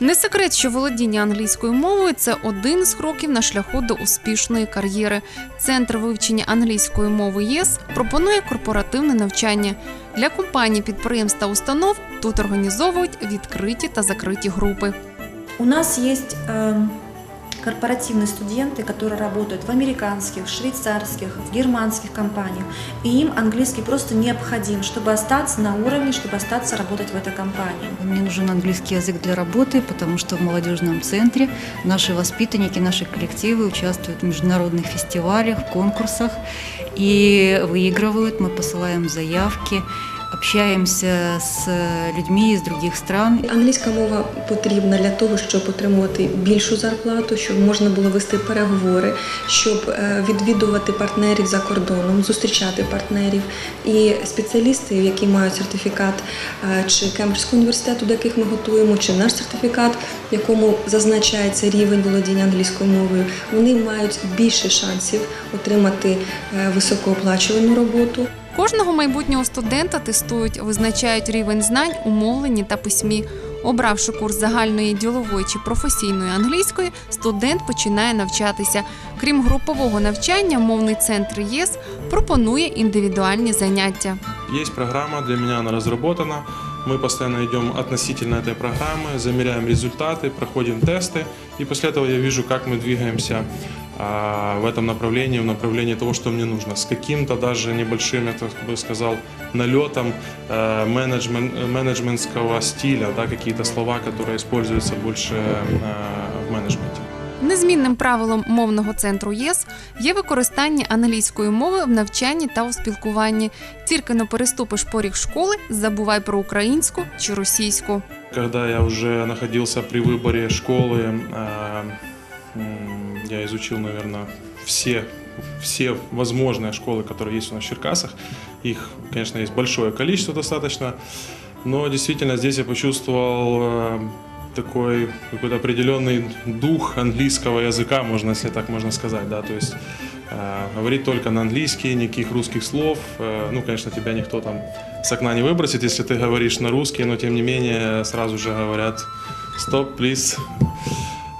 Не секрет, що володіння англійською мовою це один з кроків на шляху до успішної кар'єри. Центр вивчення англійської мови ЄС пропонує корпоративне навчання для компаній, підприємств та установ. Тут організовують відкриті та закриті групи. У нас є эм, корпоративные студенты, которые работают в американских, швейцарских, в германских компаниях, и им английский просто необходим, чтобы остаться на уровне, чтобы остаться работать в этой компании. Мне нужен английский язык для работы, потому что в молодежном центре наши воспитанники, наши коллективы участвуют в международных фестивалях, конкурсах и выигрывают. Мы посылаем заявки, общаемся с людьми из других стран. Англійська мова потрібна для того, щоб отримувати більшу зарплату, щоб можна було вести переговори, щоб е, відвідувати партнерів за кордоном, зустрічати партнерів. І спеціалісти, які мають сертифікат е, чи Кембриджського університету, до яких ми готуємо, чи наш сертифікат, в якому зазначається рівень володіння англійською мовою, вони мають більше шансів отримати е, високооплачувану роботу. Кожного майбутнього студента тестують, визначають рівень знань у мовленні та письмі. Обравши курс загальної ділової чи професійної англійської, студент починає навчатися. Крім групового навчання, мовний центр ЄС пропонує індивідуальні заняття. Есть программа, для меня она разработана. Мы постоянно идем относительно этой программы, замеряем результаты, проходим тесты. И после этого я вижу, как мы двигаемся а, в этом направлении, в направлении того, что мне нужно. С каким-то даже небольшим, я так бы сказал, налетом э, менеджмен, менеджментского стиля, да, какие-то слова, которые используются больше э, в менеджменте. Незмінним правилом мовного центру ЄС є використання англійської мови в навчанні та у спілкуванні. Тільки не переступиш поріг школи, забувай про українську чи російську. Когда я уже находился при выборе школы, э, м, я изучил, наверное, все, все возможные школы, которые есть у нас в Черкасах. Их, конечно, есть большое количество достаточно, но действительно здесь я почувствовал э, такой какой-то определенный дух английского языка, можно, если так можно сказать, да, то есть э, говорить только на английский, никаких русских слов. Э, ну, конечно, тебя никто там с окна не выбросит, если ты говоришь на русский, но тем не менее сразу же говорят «стоп, please».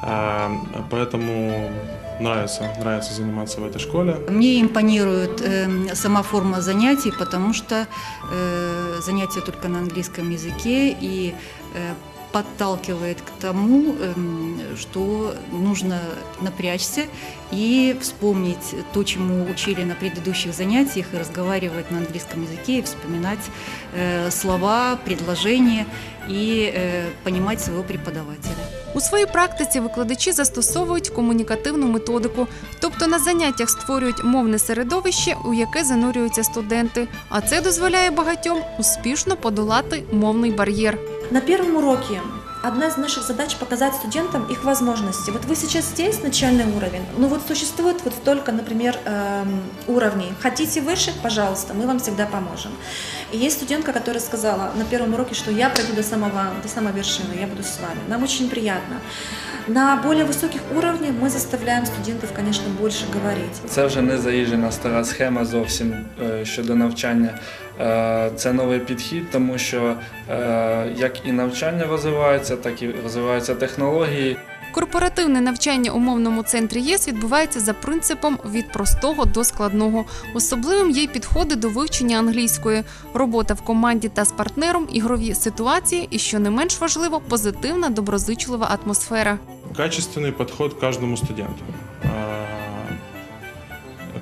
А, Поэтому нравится, нравится заниматься в этой школе. Мне импонирует э, сама форма занятий, потому что э, занятия только на английском языке и э, подталкивает к тому, эм, что нужно напрячься и вспомнить то, чему учили на предыдущих занятиях, и разговаривать на английском языке, и вспоминать э, слова, предложения и э, понимать своего преподавателя. У своїй практиці викладачі застосовують комунікативну методику, тобто на заняттях створюють мовне середовище, у яке занурюються студенти. А це дозволяє багатьом успішно подолати мовний бар'єр. На першому уроке одна из наших задач показать студентам их возможности. Вот вы сейчас здесь, начальный уровень, но вот существует вот столько, например, эм, уровней. Хотите выше, пожалуйста, мы вам всегда поможем. И есть студентка, которая сказала на первом уроке, что я пройду до самого, до самой вершины, я буду с вами. Нам очень приятно. На более высоких уровнях мы заставляем студентов, конечно, больше говорить. Це вже не заїжджена стара схема зовсім щодо навчання. Е, Це новий підхід, тому що е, як і навчання розвивається, так і розвиваються технології. Корпоративне навчання у мовному центрі ЄС відбувається за принципом від простого до складного. Особливим є й підходи до вивчення англійської, робота в команді та з партнером, ігрові ситуації і, що не менш важливо, позитивна доброзичлива атмосфера. Качественный подход к каждому студенту.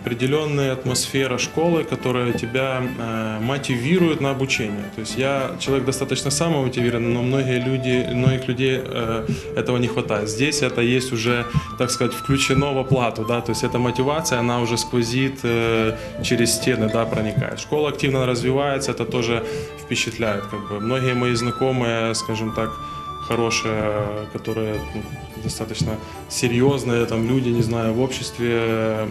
Определенная атмосфера школы, которая тебя э, мотивирует на обучение. То есть я человек достаточно самомотивированный, но многие люди, многих людей э, этого не хватает. Здесь это есть уже, так сказать, включено в оплату, да, то есть эта мотивация, она уже сквозит э, через стены, да, проникает. Школа активно развивается, это тоже впечатляет, как бы. Многие мои знакомые, скажем так, хорошие, которые ну, достаточно серьезные там люди, не знаю, в обществе, э,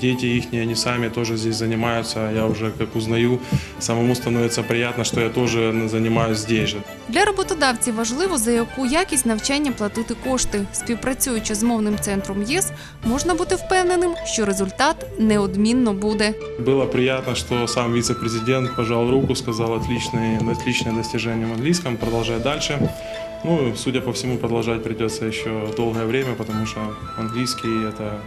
дети их, они сами тоже здесь занимаются. Я уже как узнаю, самому становится приятно, что я тоже занимаюсь здесь же. Для роботодавців важливо, за яку якість навчання платити кошти. Співпрацюючи з мовним центром ЄС, можна бути впевненим, що результат неодмінно буде. Было приятно, что сам вице-президент пожал руку, сказал отличное, отличное достижение в английском, продолжай дальше. Ну, судя по всему, продолжать придется еще долгое время, потому что английский это,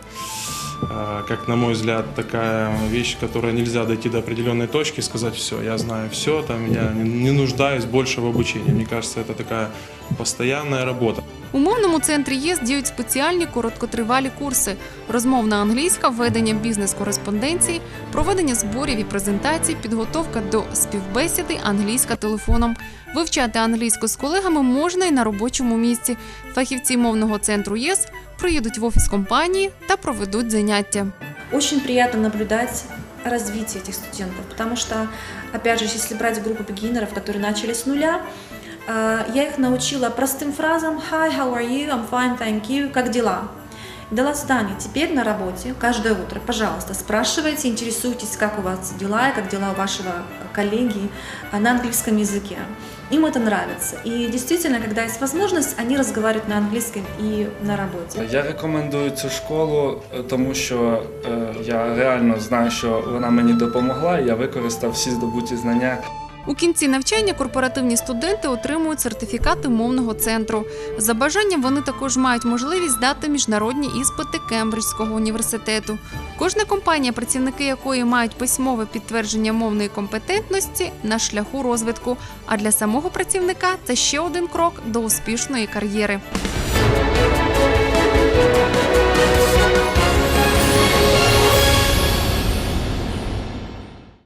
э, как на мой взгляд, такая вещь, которая нельзя дойти до определенной точки и сказать, все, я знаю все, там, я не, не нуждаюсь больше в обучении. Мне кажется, это такая постоянная работа. У мовному центрі ЄС діють спеціальні короткотривалі курси: розмовна англійська, ведення бізнес-кореспонденції, проведення зборів і презентацій, підготовка до співбесіди, англійська телефоном. Вивчати англійську з колегами можна і на робочому місці. Фахівці мовного центру ЄС приїдуть в офіс компанії та проведуть заняття. Очень приятно наблюдать развитие этих студентов, потому что, опять же, если брать группу бегинеров, которые начали с нуля, э, я их научила простым фразам «Hi, how are you? I'm fine, thank you. Как дела?» Дала задание. Теперь на работе, каждое утро, пожалуйста, спрашивайте, интересуйтесь, как у вас дела и как дела у вашего коллеги э, на английском языке. Им это нравится. И действительно, когда есть возможность, они разговаривают на английском и на работе. Я рекомендую цю школу, е, тому що е, я реально знаю, що вона мені допомогла, і я використав всі здобуті знання. У кінці навчання корпоративні студенти отримують сертифікати мовного центру. За бажанням вони також мають можливість здати міжнародні іспити Кембриджського університету. Кожна компанія, працівники якої мають письмове підтвердження мовної компетентності на шляху розвитку. А для самого працівника це ще один крок до успішної кар'єри.